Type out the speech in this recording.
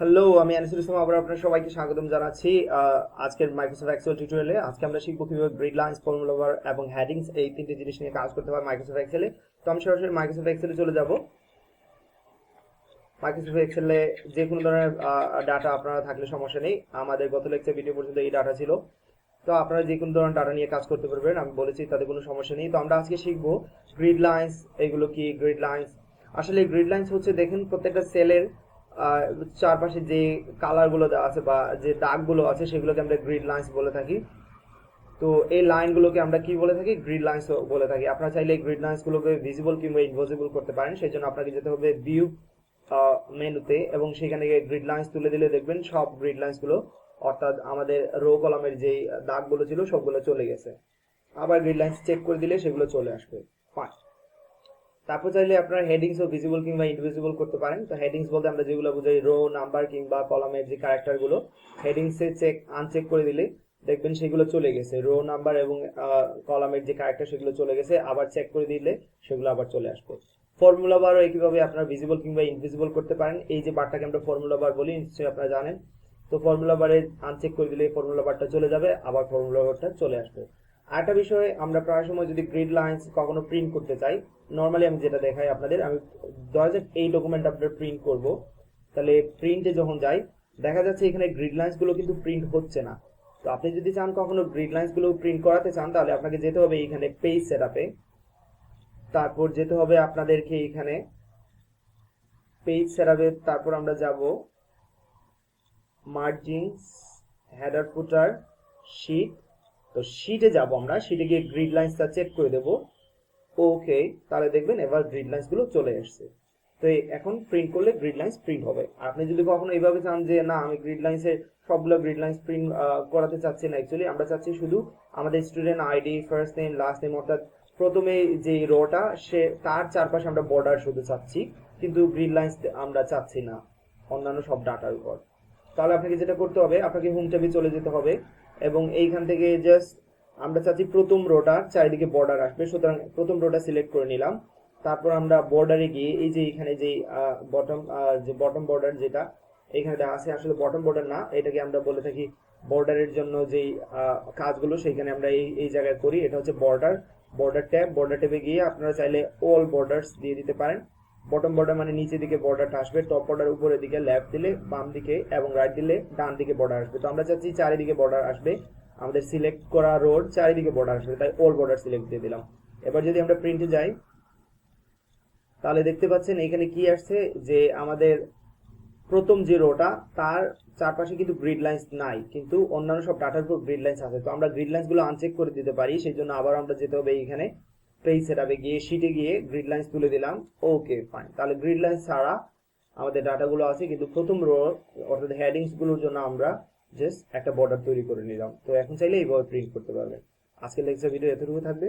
Hello আমি আনিসুল ইসলাম, আবার আপনার সবাইকে স্বাগতম জানাচ্ছি আজকের মাইক্রোসফট এক্সেল টিউটোরিয়ালে আজকে আমরা শিখব কীভাবে গ্রিড লাইন্স ফর্মুলা এবং হেডিংস এই তিনটে জিনিস নিয়ে কাজ করতে হয় মাইক্রোসফট এক্সেলে তো আমি সরাসরি মাইক্রোসফট এক্সেলে চলে যাব। মাইক্রোসফট এক্সেলে যে কোনো ধরনের ডাটা আপনারা থাকলে সমস্যা নেই। আমাদের গত লেকচার ভিডিও পর্যন্ত এই ডাটা ছিল। তো আপনারা যে কোনো ধরনের ডাটা নিয়ে কাজ করতে পারবেন, আমি বলেছি তাতে কোনো সমস্যা নেই। তো আমরা আজকে শিখব গ্রিড লাইন্স এগুলো কি গ্রিড লাইন্স আসলে গ্রিড লাইন্স হচ্ছে, দেখেন, প্রত্যেকটা সেলের চারপাশে যে কালারগুলো দেওয়া আছে বা যে দাগগুলো আছে সেগুলোকে আমরা গ্রিড লাইন্স বলে থাকি। তো এই লাইনগুলোকে আমরা কি বলে থাকি? গ্রিড লাইন্স বলে থাকি। আপনারা চাইলে গ্রিড লাইন্সগুলোকে ভিজিবল কিংবা ইনভিজিবল করতে পারেন। সেই জন্য আপনাকে যেতে হবে ভিউ মেনুতে এবং সেখানে গ্রিড লাইন্স তুলে দিলে দেখবেন সব গ্রিড লাইন্সগুলো অর্থাৎ আমাদের রো কলামের যেই দাগগুলো ছিল, সবগুলো চলে গেছে। আবার গ্রিড লাইন্স চেক করে দিলে সেগুলো চলে আসবে। ফাইন তারপর চাইলে আপনারা হেডিংস ও ভিজিবল কিংবা ইনভিজিবল করতে পারেন। তো হেডিংস বলতে আমরা যেগুলো বুঝাই রো নাম্বার কিংবা কলামের যে ক্যারেক্টারগুলো হেডিংসে চেক আনচেক করে দিলে দেখবেন সেগুলো চলে গেছে। রো নাম্বার এবং কলামের যে ক্যারেক্টার সেগুলো চলে গেছে। আবার চেক করে দিলে সেগুলো আবার চলে আসবে। ফর্মুলা বারও একইভাবে আপনারা ভিজিবল কিংবা ইনভিজিবল করতে পারেন। এই যে বারটাকে আমরা ফর্মুলা বার বলি, নিশ্চয়ই আপনারা জানেন। তো ফর্মুলা বারে আনচেক করে দিলে ফর্মুলা বারটা চলে যাবে, আবার ফর্মুলা বারটা চলে আসবে। আরেকটা বিষয়ে, আমরা প্রায় সময় যদি গ্রিড লাইন্স কখনো প্রিন্ট করতে চাই নর্মালি আমি যেটা দেখাই আপনাদের, আমি ধরা এই ডকুমেন্ট আপনার প্রিন্ট করব, তাহলে প্রিন্টে যখন যাই, দেখা যাচ্ছে এখানে গ্রিড লাইন্সগুলো কিন্তু প্রিন্ট হচ্ছে না। তো আপনি যদি চান কখনো গ্রিড লাইন্সগুলো প্রিন্ট করাতে চান, তাহলে আপনাকে যেতে হবে এখানে পেজ সেট আপে তারপর যেতে হবে আপনাদেরকে এখানে পেজ সেটআপে তারপর আমরা যাব মার্জিনস হেডার ফুটার শিট তো শিটে যাব আমরা শিটে গিয়ে গ্রিড লাইন্সটা চেক করে দেব। ওকে তাহলে দেখবেন এবার গ্রিড লাইন্সগুলো চলে আসছে তো এখন প্রিন্ট করলে গ্রিড লাইন্স প্রিন্ট হবে। আর আপনি যদি কখনো এইভাবে চান যে, না, আমি গ্রিড লাইন্সের সবগুলো গ্রিড লাইন্স প্রিন্ট করাতে চাচ্ছি না অ্যাকচুয়ালি আমরা চাচ্ছি শুধু আমাদের student ID first name last name অর্থাৎ প্রথমে যে রোটা সে, তার চারপাশে আমরা বর্ডার শুধু চাচ্ছি, কিন্তু গ্রিড লাইন্স আমরা চাচ্ছি না, অন্যান্য সব ডাটার উপর। তাহলে আপনাকে যেটা করতে হবে, আপনাকে হোম ট্যাবে চলে যেতে হবে। এবং এইখান থেকে জাস্ট আমরা চাচ্ছি প্রথম রোটা চারিদিকে বর্ডার আসবে। সুতরাং প্রথম রোটা সিলেক্ট করে নিলাম। তারপর আমরা বর্ডারে গিয়ে এই যে এখানে যে বটম যে বটম বর্ডার যেটা, এখানে দেখা আছে আসলে বটম বর্ডার না, এটাকে আমরা বলে থাকি বর্ডারের জন্য যেই কাজগুলো, সেইখানে আমরা এই এই জায়গায় করি। এটা হচ্ছে বর্ডার বর্ডার ট্যাব বর্ডার ট্যাবে গিয়ে আপনারা চাইলে অল বর্ডার্স দিয়ে দিতে পারেন। বটম বর্ডার মানে নিচের দিকে বর্ডারটা আসবে টপ বর্ডার উপরের দিকে লেফট দিলে বাম দিকে এবং রাইট দিলে ডান দিকে বর্ডার আসবে। তো আমরা চাচ্ছি চারিদিকে বর্ডার আসবে। আমাদের সিলেক্ট করা রোড চারিদিকে বর্ডার আসবে, তাই অল বর্ডার সিলেক্ট দিয়ে দিলাম। এবার যদি আমরা প্রিন্টে যাই, তাহলে দেখতে পাচ্ছেন এখানে কি আসছে যে আমাদের প্রথম যে রোটা তার চারপাশে কিন্তু গ্রিড লাইন্স নাই, কিন্তু অন্যান্য সব ডাটার উপর গ্রিড লাইন্স আছে। তো আমরা গ্রিড লাইন্সগুলো আনচেক করে দিতে পারি, সেই জন্য আবার আমরা যেতে হবে এখানে পেজ সেটআপে গিয়ে শিটে গিয়ে গ্রিড লাইন্স তুলে দিলাম। ওকে ফাইন তাহলে গ্রিড লাইন্স ছাড়া আমাদের ডাটাগুলো আছে, কিন্তু প্রথম রো অর্থাৎ হেডিংসগুলোর জন্য আমরা জাস্ট একটা বর্ডার তৈরি করে নিলাম। তো এখন চাইলে এইভাবে প্রিন্ট করতে পারবেন। আজকের লেকচার ভিডিও এতটুকু থাকবে।